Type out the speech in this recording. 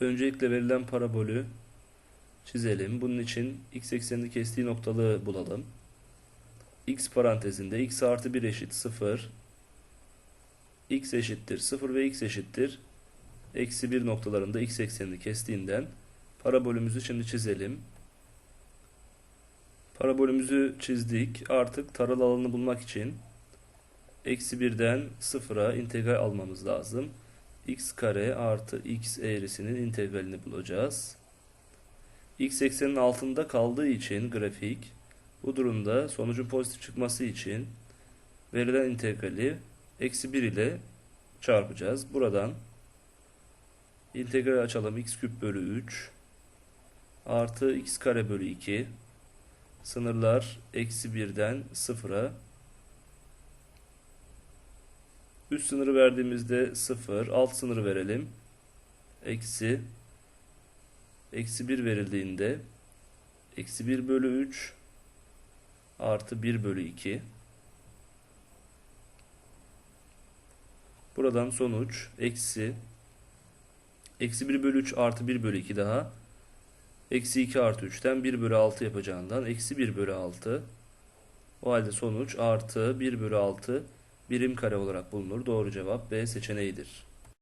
Öncelikle verilen parabolü çizelim. Bunun için x eksenini kestiği noktalığı bulalım. x parantezinde x artı 1 eşit 0, x eşittir 0 ve x eşittir eksi 1 noktalarında x eksenini kestiğinden parabolümüzü şimdi çizelim. Parabolümüzü çizdik. Artık taralı alanı bulmak için eksi 1'den 0'a integral almamız lazım. X kare artı x eğrisinin integralini bulacağız. x eksenin altında kaldığı için grafik bu durumda sonucun pozitif çıkması için verilen integrali eksi 1 ile çarpacağız. Buradan integral açalım x küp bölü 3 artı x kare bölü 2 sınırlar eksi 1'den 0'a üst sınırı verdiğimizde 0 alt sınırı verelim. Eksi. Eksi 1 verildiğinde eksi 1 bölü 3 artı 1 bölü 2 buradan sonuç eksi. Eksi 1 bölü 3 artı 1 bölü 2 daha. Eksi 2 artı 3'ten 1 bölü 6 yapacağından eksi 1 bölü 6 o halde sonuç artı 1 bölü 6 birim kare olarak bulunur. Doğru cevap B seçeneğidir.